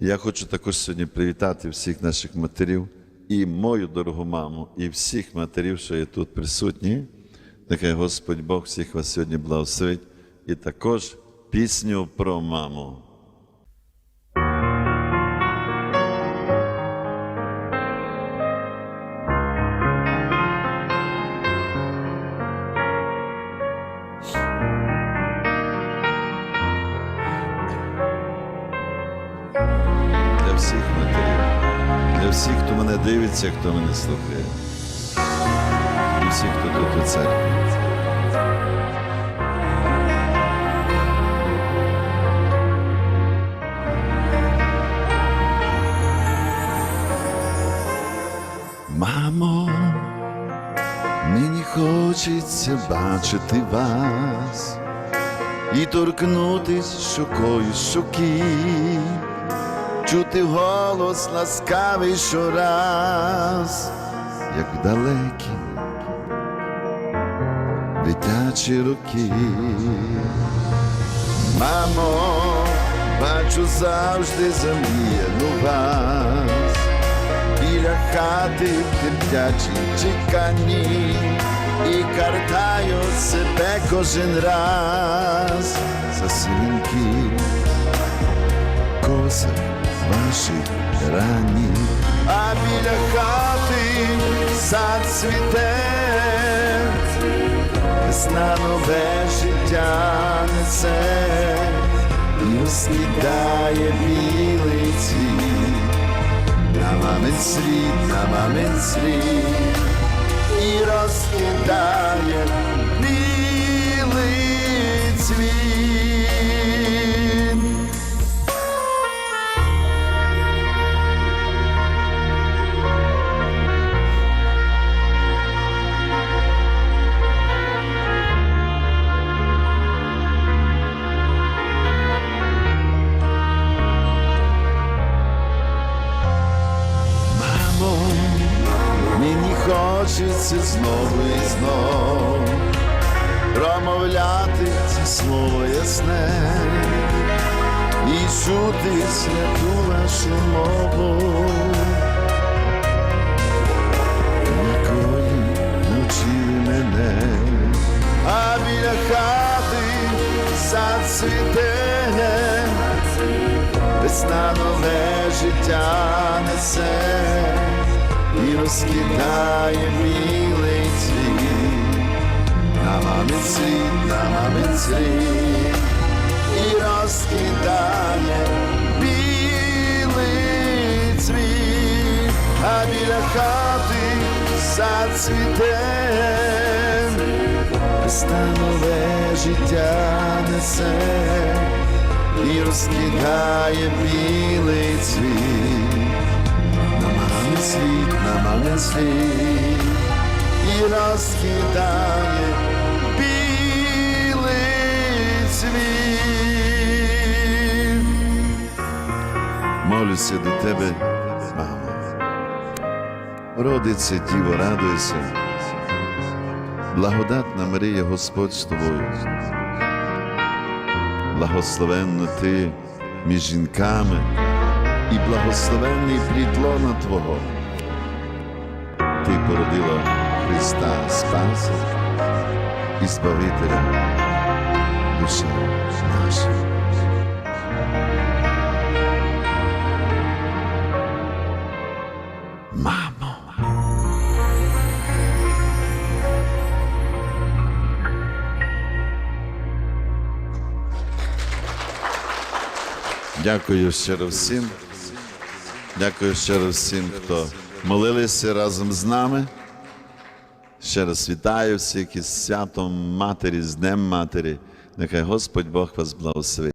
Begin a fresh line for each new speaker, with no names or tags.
Я хочу також сьогодні привітати всіх наших матерів і мою дорогу маму, і всіх матерів, що є тут присутні. Нехай Господь Бог всіх вас сьогодні благословить. І також пісню про маму. Всіх, хто мене дивиться, хто мене слухає. І всіх, хто тут у церкві. Мамо, мені хочеться бачити вас і торкнутись щокою щоки, чути голос ласкавий щораз, як далекі дитячі роки. Мамо, бачу завжди замріяну вас біля хати в терплячій чеканні і картаю себе кожен раз за синки косах ваших рані, а біля хати сад цвіте, весна нове життя несе. І розкидає білий на мамин світ, на мамин світ і розкидає білий цвіт. Хочеться знову і знов. Промовляти це слово ясне. І чути святу вашу мову, навчили мене, а біля хати зацвіте. Весна нове життя несе і розкидає білий цвіт, на мамин світ, на мамин і розкидає білий цвіт, а біля хати зацвіте, весна нове життя несе. І розкидає білий цвіт, світ, на світ, і розкидає білий цвіт. Молюся до тебе, мамо. Родиться діво, радуйся. Благодатна Марія, Господь з тобою благословенна ти між жінками і благословенний плід лона Твого. Ти породила Христа Спаса і Збавителя душі наших. Мамо. Дякую щиро всім. Дякую ще раз всім, хто молилися разом з нами. Ще раз вітаю всіх із святом Матері, з Днем Матері. Нехай Господь Бог вас благословить.